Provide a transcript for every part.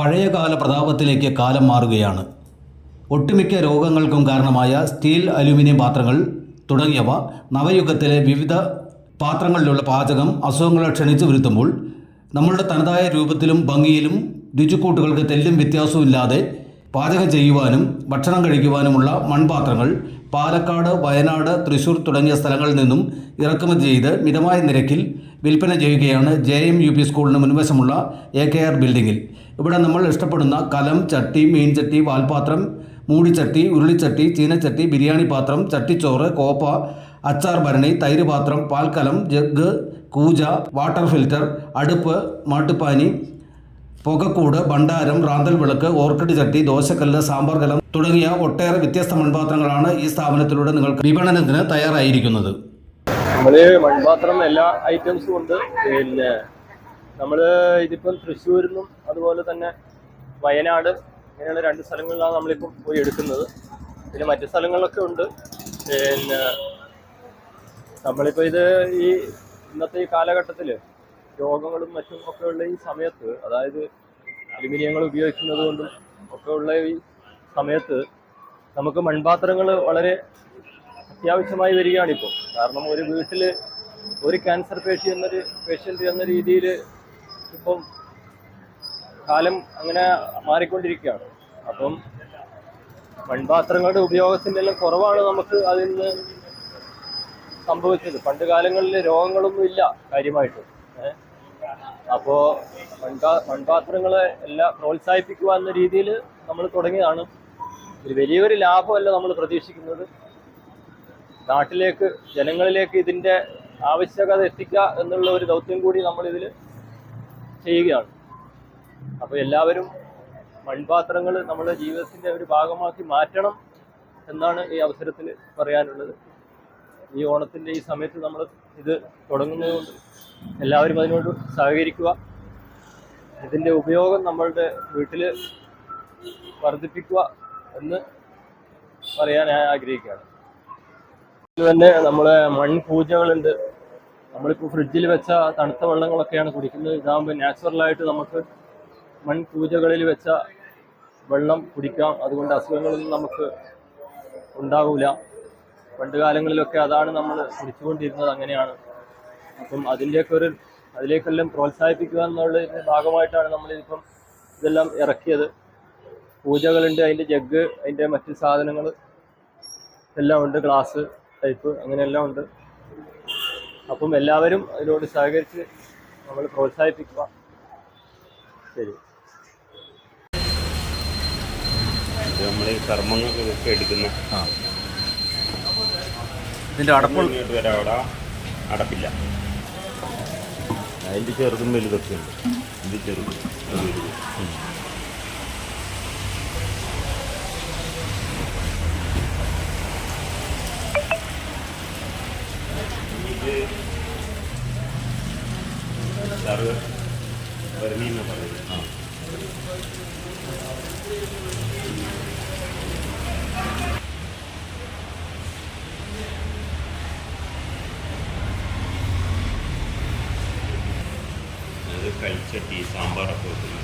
പഴയകാല പ്രതാപത്തിലേക്ക് കാലം മാറുകയാണ്. ഒട്ടുമിക്ക രോഗങ്ങൾക്കും കാരണമായ സ്റ്റീൽ അലുമിനിയം പാത്രങ്ങൾ തുടങ്ങിയവ നവയുഗത്തിലെ വിവിധ പാത്രങ്ങളിലുള്ള പാചകം അസുഖങ്ങളെ ക്ഷണിച്ചു വരുത്തുമ്പോൾ നമ്മളുടെ തനതായ രൂപത്തിലും ഭംഗിയിലും രുചിക്കൂട്ടുകൾക്ക് തെല്ലും വ്യത്യാസമില്ലാതെ പാചകം ചെയ്യുവാനും ഭക്ഷണം കഴിക്കുവാനുമുള്ള മൺപാത്രങ്ങൾ പാലക്കാട് വയനാട് തൃശൂർ തുടങ്ങിയ സ്ഥലങ്ങളിൽ നിന്നും ഇറക്കുമതി ചെയ്ത് മിതമായ നിരക്കിൽ വിൽപ്പന ചെയ്യുകയാണ് ജെ എം യു പി സ്കൂളിന് മുൻവശമുള്ള എ കെ ആർ ബിൽഡിങ്ങിൽ. ഇവിടെ നമ്മൾ ഇഷ്ടപ്പെടുന്ന കലം ചട്ടി മീൻചട്ടി വാൽപാത്രം മൂടിച്ചട്ടി ഉരുളിച്ചട്ടി ചീനച്ചട്ടി ബിരിയാണി പാത്രം ചട്ടിച്ചോറ് കോപ്പ അച്ചാർ ഭരണി തൈര് പാത്രം പാൽക്കലം ജഗ് കൂജ വാട്ടർ ഫിൽറ്റർ അടുപ്പ് മാട്ടുപ്പാനി പുകക്കൂട് ഭണ്ഡാരം റാന്തൽ വിളക്ക് ഓർക്കിഡ് ചട്ടി ദോശക്കല്ല് സാമ്പാർ കലം തുടങ്ങിയ ഒട്ടേറെ വ്യത്യസ്ത മൺപാത്രങ്ങളാണ് ഈ സ്ഥാപനത്തിലൂടെ നിങ്ങൾക്ക് വിപണനത്തിന് തയ്യാറായിരിക്കുന്നത്. നമ്മൾ മൺപാത്രം എല്ലാ ഐറ്റംസും ഉണ്ട്. പിന്നെ നമ്മൾ ഇതിപ്പം തൃശ്ശൂരിൽ നിന്നും അതുപോലെ തന്നെ വയനാട് ഇങ്ങനെയുള്ള രണ്ട് സ്ഥലങ്ങളിലാണ് നമ്മളിപ്പം പോയി എടുക്കുന്നത്. പിന്നെ മറ്റു സ്ഥലങ്ങളിലൊക്കെ ഉണ്ട്. പിന്നെ നമ്മളിപ്പോ ഇത് ഈ ഇന്നത്തെ ഈ കാലഘട്ടത്തിൽ രോഗങ്ങളും മറ്റും ഒക്കെ ഉള്ള ഈ സമയത്ത് അതായത് അലുമിനിയങ്ങൾ ഉപയോഗിക്കുന്നത് കൊണ്ടും ഒക്കെ ഉള്ള ഈ സമയത്ത് നമുക്ക് മൺപാത്രങ്ങൾ വളരെ അത്യാവശ്യമായി വരികയാണിപ്പോൾ കാരണം ഒരു വീട്ടിൽ ഒരു ക്യാൻസർ പേഷ്യ എന്നൊരു പേഷ്യന്റ് എന്ന രീതിയിൽ ഇപ്പം കാലം അങ്ങനെ മാറിക്കൊണ്ടിരിക്കുകയാണ്. അപ്പം മൺപാത്രങ്ങളുടെ ഉപയോഗത്തിന്റെ എല്ലാം കുറവാണ് നമുക്ക് അതിൽ നിന്ന് സംഭവിച്ചത്. പണ്ട് കാലങ്ങളിൽ രോഗങ്ങളൊന്നും ഇല്ല കാര്യമായിട്ട്. മൺപാ മൺപാത്രങ്ങളെ എല്ലാം പ്രോത്സാഹിപ്പിക്കുക എന്ന രീതിയിൽ നമ്മൾ തുടങ്ങിയതാണ്. ഒരു വലിയൊരു ലാഭമല്ല നമ്മൾ പ്രതീക്ഷിക്കുന്നത്. നാട്ടിലേക്ക് ജനങ്ങളിലേക്ക് ഇതിന്റെ ആവശ്യകത എത്തിക്കുക എന്നുള്ള ഒരു ദൗത്യം കൂടി നമ്മൾ ഇതിൽ ചെയ്യുകയാണ്. അപ്പോൾ എല്ലാവരും മൺപാത്രങ്ങൾ നമ്മുടെ ജീവിതത്തിന്റെ ഒരു ഭാഗമാക്കി മാറ്റണം എന്നാണ് ഈ അവസരത്തിൽ പറയാനുള്ളത്. ഈ ഓണത്തിന്റെ ഈ സമയത്ത് നമ്മൾ ഇത് തുടങ്ങുന്നതുകൊണ്ട് എല്ലാവരും അതിനോട് സഹകരിക്കുക. ഇതിന്റെ ഉപയോഗം നമ്മളുടെ വീട്ടിൽ വർദ്ധിപ്പിക്കുക എന്ന് പറയാൻ ഞാൻ ആഗ്രഹിക്കുകയാണ്. തന്നെ നമ്മളെ മൺപൂജകളുണ്ട്. നമ്മളിപ്പോൾ ഫ്രിഡ്ജിൽ വെച്ച തണുത്ത വെള്ളങ്ങളൊക്കെയാണ് കുടിക്കുന്നത്. ഇതാകുമ്പോൾ നാച്ചുറലായിട്ട് നമുക്ക് മൺപൂജകളിൽ വെച്ച വെള്ളം കുടിക്കാം. അതുകൊണ്ട് അസുഖങ്ങളൊന്നും നമുക്ക് ഉണ്ടാവില്ല പണ്ട് കാലങ്ങളിലൊക്കെ അതാണ് നമ്മൾ കുടിച്ചുകൊണ്ടിരുന്നത് അങ്ങനെയാണ്. അപ്പം അതിന്റെയൊക്കെ ഒരു അതിലേക്കെല്ലാം പ്രോത്സാഹിപ്പിക്കുക എന്നുള്ളതിന്റെ ഭാഗമായിട്ടാണ് നമ്മളിതിപ്പം ഇതെല്ലാം ഇറക്കിയത്. പൂജകളുണ്ട് അതിന്റെ ജഗ് അതിന്റെ മറ്റ് സാധനങ്ങൾ എല്ലാം ഉണ്ട് ഗ്ലാസ് ടൈപ്പ് അങ്ങനെയെല്ലാം ഉണ്ട്. അപ്പം എല്ലാവരും അതിനോട് സഹകരിച്ച് നമ്മൾ പ്രോത്സാഹിപ്പിക്കുക. ശരി. നമ്മൾ നമ്മൾ കർമ്മങ്ങൾക്കൊക്കെ എടുക്കുന്ന ഇതിന്റെ അടപ്പ് അടപ്പില്ല. അതിന്റെ ചെറുതും വലുതൊക്കെ ഉണ്ട്. ഇത് ചെറുത് വലുത് പറയുന്നത് ആ. അത് കഴിച്ചട്ടി സാമ്പാറൊക്കെ വെക്കുന്നത്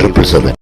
triple seven